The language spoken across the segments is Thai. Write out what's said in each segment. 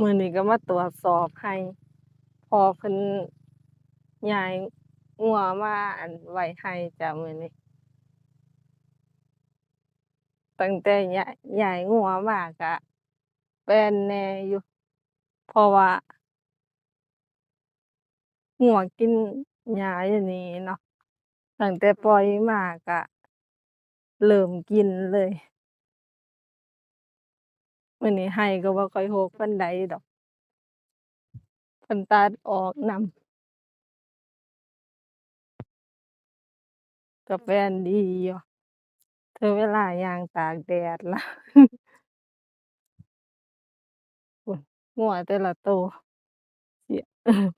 มื้อนี้ก็มาตรวจสอบให้พอเพิ่นยายงัวมาอันไว้ให้จ้ะมื้อนี้ตั้งแต่ยายยายงัวมาก็แป้นแน่อยู่เพราะว่างัวกินหญ้าอยู่นี่เนาะตั้งแต่ปล่อยมาก็เริ่มกินเลย มื้อนี้ให้ก็บ่ค่อยรกปานใดดอก เพิ่นตัดออกนำ ก็แป้นดีอยู่ ถึงเวลาย่างตากแดดละพู้น งัวแต่ละโตสิ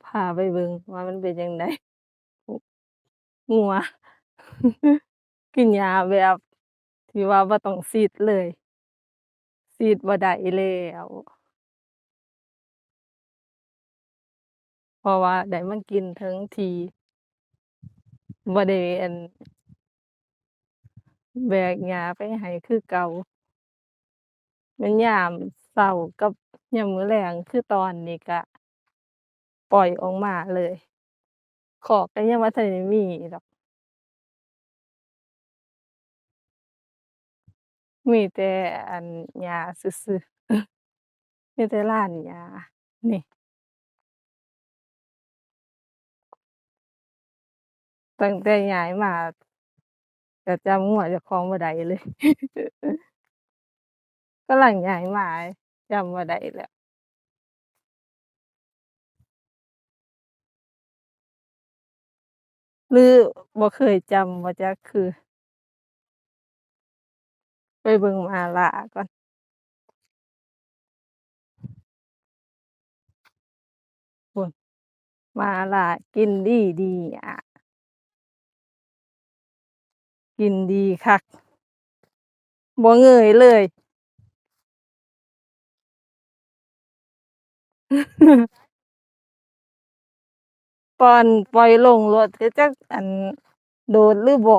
พาไปเบิ่งว่ามันเป็นจั่งใด งัว กินหญ้าแบบที่ว่าบ่ต้องฉีดเลย ฉีดบ่ได้แล้ว เพราะว่าได้มากินถึงที่บ่ได้อันแบกหญ้าไปให้คือเก่าม่นยามเช้ากับยามมื้อแลงคือตอนนี้ก็ปล่อยออกมาเลยคอกก็ยังบ่ทันได้มีดอก มีแต่อันหญ้าซื่อๆมีแต่ลานหญ้านี่ ตั้งแต่ย้ายมาก็จำงัวเจ้าของบ่ได้เลยกำลังย้ายมาจำบ่ได้แล้วหรือบ่เคยจำบ่จักคือ ไปเบิ่งมาล่าก่อนพู้นมาล่ากินดีดีหญ้ากินดีคักบ่เงยเลยตอนปล่อยลงรถคือจักอัน โดดหรือบ่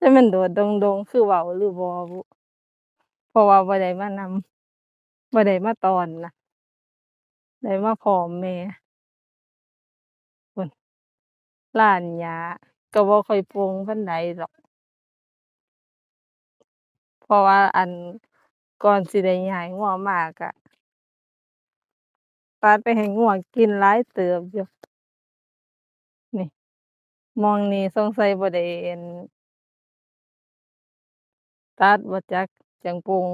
แต่มันโดดโดงๆคือเว้าหรือบ่บุเพราะว่าบ่ได้มานำบ่ได้มาตอนนะได้มาพร้อมแม่พู้นลานหญ้าก็บ่ค่อยปรงปานใดดอก เพราะว่าอันก่อนสิได้ยายงัวมาก็ตัดไปให้งัวกินหลายเติบอยู่นี่ มองนี้สงสัยบ่ได้อั่น ตัดบ่จักจังปร่ง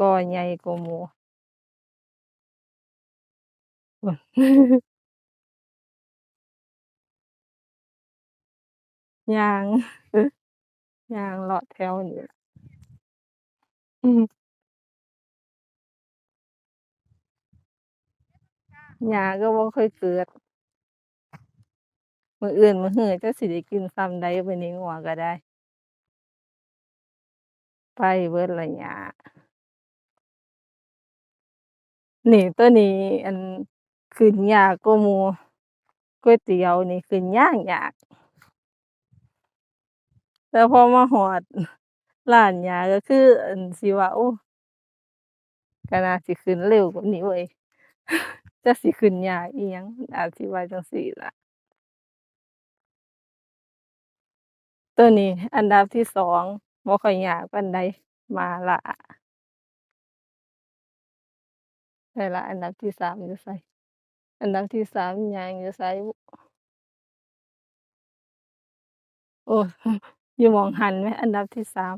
ก่อใหญ่กว่าหมูยางยางเลาะแถวนี้ล่ะอือหญ้าก็บ่ค่อยเกิด มื้ออื่นมื้อฮื้อจักสิได้กินส่ำใดบัดนี้งัวก็ได้ ไปเบิดล้วหญ้า นี่ตัวนี้ อั่น ขึ้นยากกว่าหมู่ ก๋วยเตี๋ยวนี่ขึ้นยากยาก แต่พอมาฮอด ร้านหญ้าก็คือ อั่น สิว่า โอ้ ก็น่าสิขึ้นเร็วกว่านี้เว้ย จักสิขึ้นยากอิหยัง อาจสิว่าจั่งซี้ล่ะ ตัวนี้อันดับที่2 บ่ค่อยยากปานใดมาล่าไสล่ะอันดับที่3อยู่ไสอันดับที่3ย่างอยู่ไสบุโอ้อยู่หมองหันแหมอันดับที่3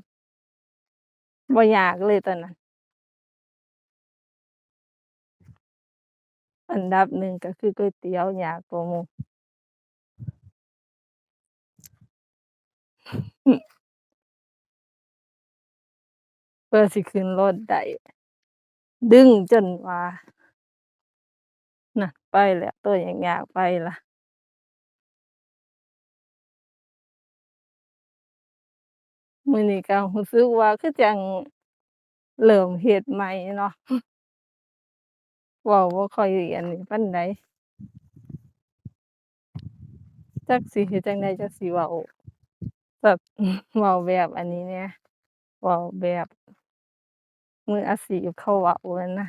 บ่อยากเลยตัวนั้น อันดับ1ก็คือก๋วยเตี๋ยวอยากกว่าหมู พื่อสิขึ้นรถได้ดึงจนว่าน่ะ ไปแล้วตัวยากๆไปละมือนี้ก็รู้สึกว่าคือจังเริ่มเฮ็ดใหม่เนาะว้าบ่าคอยอันนี้ปานใดจักสิเฮ็ดจังใดจักสิเว้าแบบเว้าแบบอันนี้แหน่เว้าแบบ มืออาชีพเขาเว้าอะนะ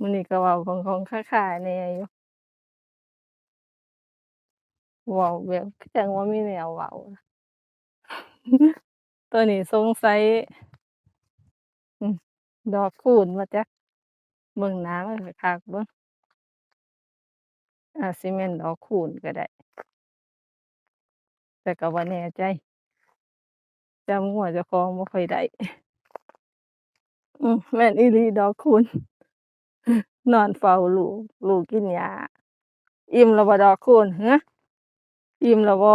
มื้อนี้ก็เว้าของๆค่าๆแหน่อยู่ เว้าแบบคือจั่งบ่มีแนวเว้า ตัวนี้สงสัย อืมดอกคูณบ่จัก เบิ่งหน้ามันคักๆเบิ่ง อาจสิแม่นดอกคูณก็ได้ แต่ก็บ่แน่ใจจำงัวจ้าของบ่ค่อยได้อืมแม่นอีลีดอกคูณนอนเฝ้าลูก ลูกกินหญ้าอิ่มแล้วบ่ดอกคูณหืออิ่มแล้วบ่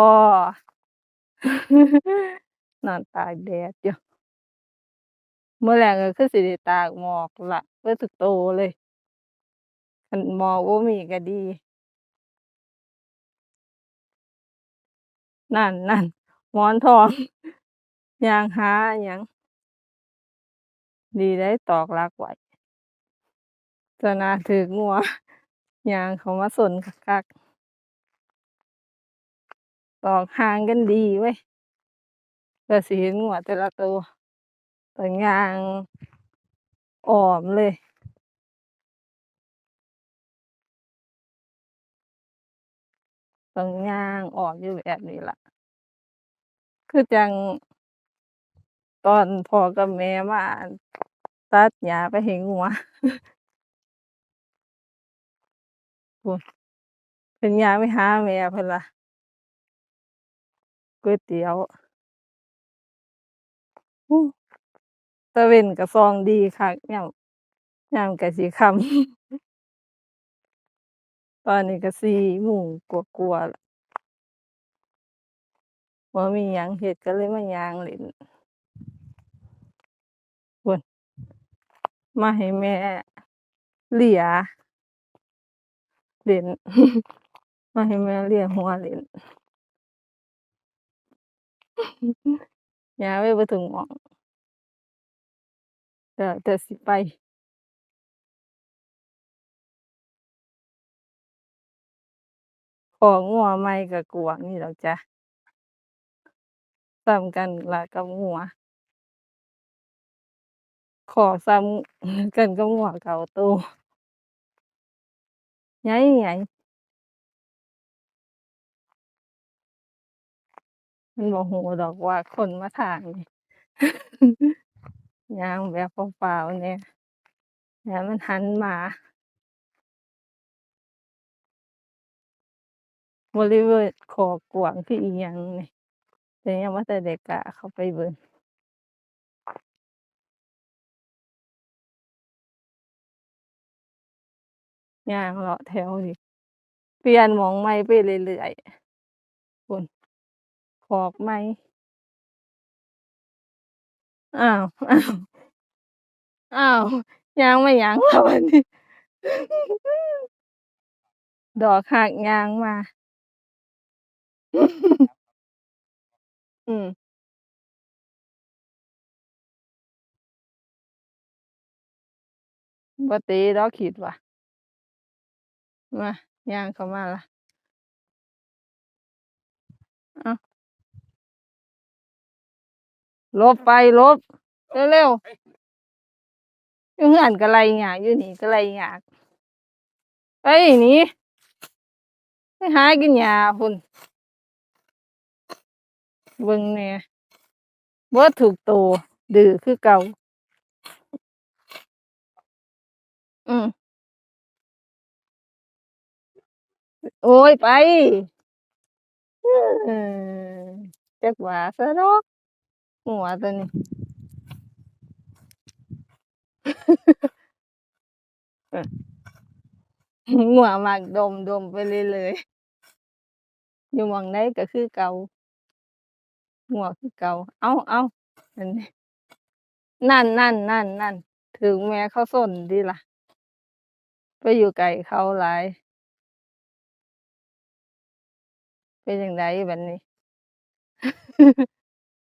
นอนตากแดดอยู่มื้อแลงก็คือสิได้ตากหมอกละเบิดทุกโตเลยคันหมอกบ่ามีก็ดี นั่นๆหมอนทองย่างหาอิหยังดีได้ตอกลักไว้จ้าน่าถูกงัวย่างเขามาซนคักตอกหางกันดีเว้ยกว่สิเห็นงัวแต่ละโตต้องย่างอ้อมเลย ต้องย่างออมอยู่แบบนี้ล่ะ คือจัง ตอนพ่อกับแม่มาอั่นตัดหญ้าไปให้งัวเพิ่นยางไปหาแม่เพิ่นล่ะก๋วยเตี๋ยวตะเวนก็ส่องดีคักยามยามกล้สิค่ำ ตอนนี้ก็4:00กว่าๆแล้วบ่มีหยังเฮ็ดก็เลยมายางเล่นพู้นมาให้แม่เลี่ยเล่น มาให้แม่เลี่ยหัวเล่น ยางไปเบิดทุกหมองแล้วแต่สิไป อกงัวใหม่ก็กวงอยู่ดอกจ้ะส่ำกันละกับงัวคอกส่ำกันกับงัวเก้าโตใหญ่ๆมันบ่ฮู้ดอกว่าคนมาทางนี้ย่างแบบฟ้าๆแหน่ย้านมันหันมา บริเวณคอกกวางคืออิหยังนี่แต่ยังบ่ทันได้กล้าเข้าไปเบิ่งย่างเลาะแถวนี้เปลี่ยนหมองใหม่ไปเรื่อยๆพู้นคอกใหม่อ้าวอ้าวอ้าวยางไมาหยังล่ะบัดนี้ ดอกฮักยางมา อืม บ่ตีดอกคิดว่า มา ย่างเข้ามาล่ะ อ้าว หลบไป หลบ เร็ว ๆ อยู่เรือนก็ไล่ยากอยู่นี่ก็ไล่ยากไปหนี ไปหากินหญ้าพู้น เบิ่งแหน่เบิดทุกโตดื้อคือเก่า อืมโอ๊ยไปเจักว่าซะดอกงัวตัวนี้เอองัวมักดมดมไปเรื่อยๆอยู่หม้องใดก็คือเก่า งัวคือเก่าอ้าวๆนั่นเด้นั่นๆๆๆถึกแม่เขาซนติล่ะ ไปอยู่ใกล้เขาหลาย เป็นจั่งใดบัดนี้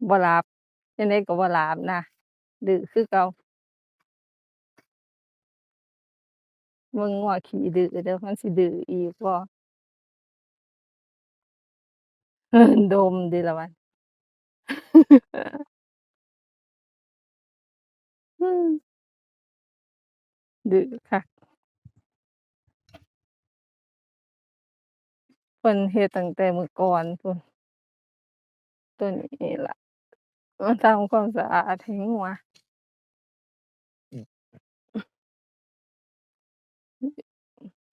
บ่หลับจั่งใดก็บ่หลับนะดื้อคือเก่าเบิ่งงัวขี้ดื้อเด้อมันสิดื้ออีกบ่เอิ้นดมติล่ะบัด อืม ดื้อคักเพิ่นเฮ็ดตั้งแต่มื้อก่อนพู้น ตัวนี้ล่ะ มาทำความสะอาดให้งัว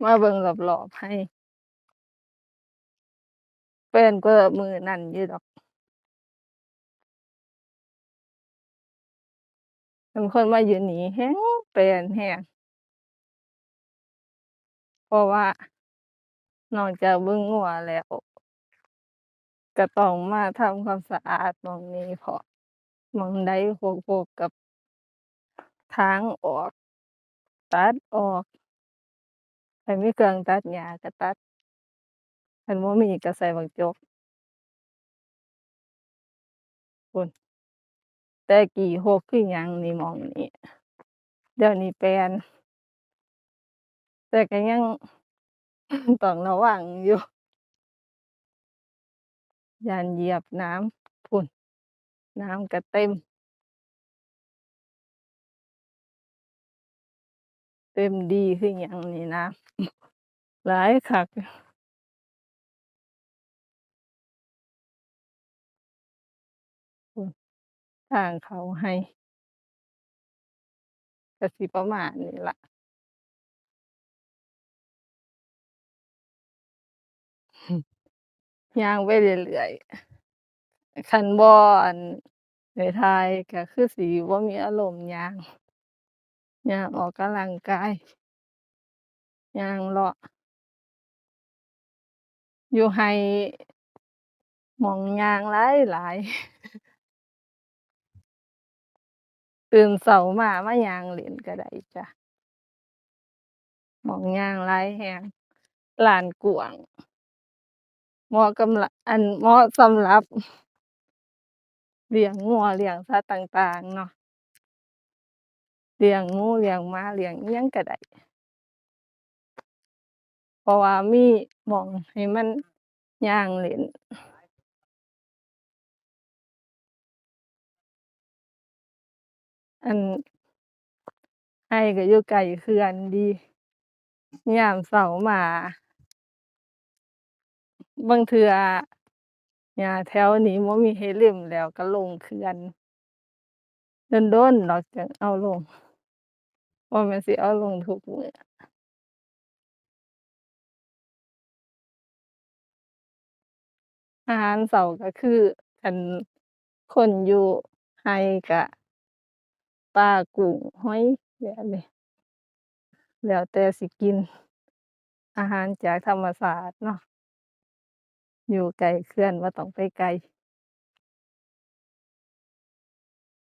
มาเบิ่งรอบ ๆ ให้เปลี่นกว่ามื้อนั้นอยู่ดอก คันคนมาอยู่นี่แฮ่งเปลี่ยนแรงเพราะว่านอกจากเบิ่งงัวแล้วก็ต้องมาทำความสะอาดหม้องนี้พร้อมองใดรกๆก็ถางออก ตัดออกคันมีเครื่องตัดหญ้าก็ตัดคันบ่มีก็ใช้บักจกพู้น แต่กี้รกคือยังนี่มองนี้ เดี๋ยวนี้แปลนแต่ก็ยังต้องระวังอยู่ยานเหยียบน้ำพู้นน้ำก็เต็ม เต็มดีคือหยังนี่น้ำหลายคัก ทางเข้าไร่ก็สิประมาณนี้ล่ะย่างไปเรื่อยๆคันบ่อั่นได้ถ่ายก็คือสิบ่มีอารมณ์ย่าง ย่างออกกำลังกาย ย่างเลาะ อยู่ไร่หม้องย่างหลายหลาย ตื่นเช้ามามายางเล่นก็ได้จ้ะมองยางหลายแรงลานกวงเหมาะกำละอั่นเหมาะสำหรับเลี้ยงงัวเลี้ยงสัตว์ต่างๆเนาะเลี้ยงหมูเลี้ยงมาเลี้ยงยังก็ได้เพราะว่ามีมองให้มันย่างเล่น อันไร่ก็อยู่ใกล้เขื่อนดี ยามเช้ามา บางเทื่อหญ้าแถวนี้บ่มีให้เล็มแล้วก็ลงเขื่อนโดนๆดอกจั่งเอาลงบ่แม่นสิเอาลงทุกมื้ออาหารเช้าก็คือคันคนอยู่ไร่ก็ ปลากุ้งหอยแบบนี้แล้วแต่สิกิน อาหารจากธรรมชาสติเนาะอยู่ใกล้เขื่อนบ่าต้องไปไกล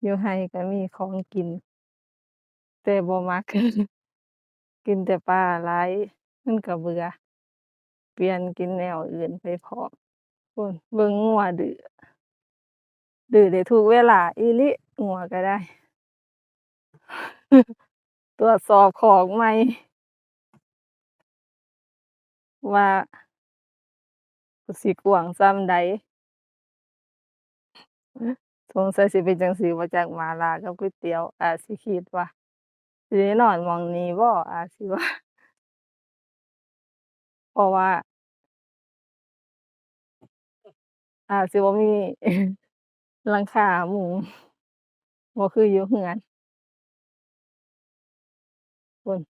อยู่ไร่ก็มีของกิน แต่บ่มักกินแต่ปลาหลายมันก็เบื่อ เปลี่ยนกินแนวอื่นไปพอมพู้นเบิ่งงัวดื้อดื้อได้ทุกเวลา อีลีงัวก็ได้ ตรวจสอบของใหม่ ว่าสิกวางส่ำใดสงสัยสิเป็นจังซี้บ่จักมาลากับก๋วยเตี๋ยว อาสิคิดว่าสินอนมองนี้บ่อาสิว่า เพราะว่า อาสิบ่มีหลังคามุงบ่คืออยู่เรือน พู้น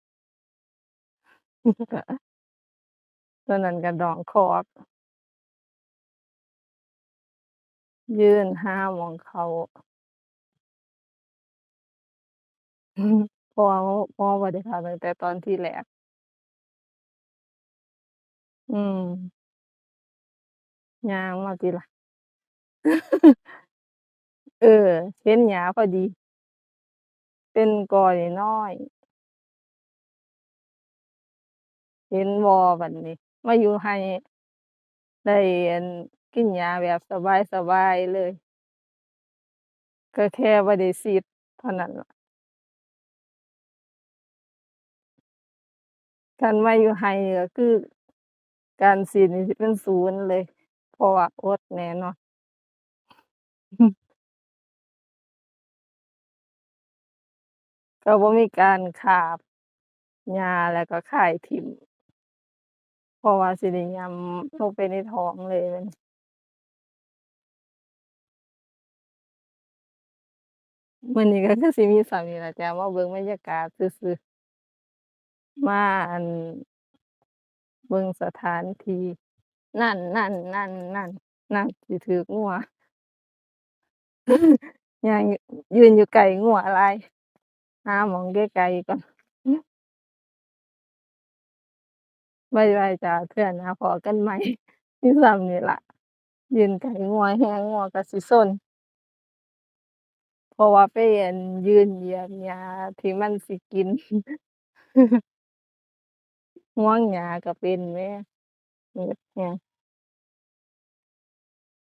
ตัวนั้นก็น้องคอก ยืนหาหม้องเข้าพราะว่าหมอบ่ได้เข้าตั้งแต่ตอนที่แรก อืม ย่างมาติล่ะ เออ เห็นหญ้าพอดี เป็นกอยน้อย เห็นบ่บัดนี้ มาอยู่ไร่ได้กินหญ้าแบบสบายๆเลย ก็แค่บ่ได้ฉีดเท่านั้นล่ะคันมาอยู่ไร่ก็คือ การฉีดนี่เป็นศูนย์เลย เพราะว่าอดแน่นอนก็บ่มีการคาบหญ้าแล้วก็คายถิ้ม เพราะว่าสิได้ย่ำลงไปในท้องเลยม่นมื้อนี้ก็คือสิมีส่ำนี้ล่ะจ้ะมาเบิ่งบรรยากาศซื่อๆมาอัน เบิ่งสถานที่นั่นๆๆๆนั่นนั่นนั่งถูกงัว ย่างยืนอยู่ใกลงัวหลายหาหม้องไกลๆก่อน บ๊ายบายจ้ะเพื่อหน้าพ้อกันใหม่ที่ส่ำนี่ล่ะ ยืนไก่งัวแห้งงัวก็สิซนเพราะว่าไปอันยืนเหยียบหญ้าที่มันสิกินง่วงหญ้าก็เป็นแม่เนี่ย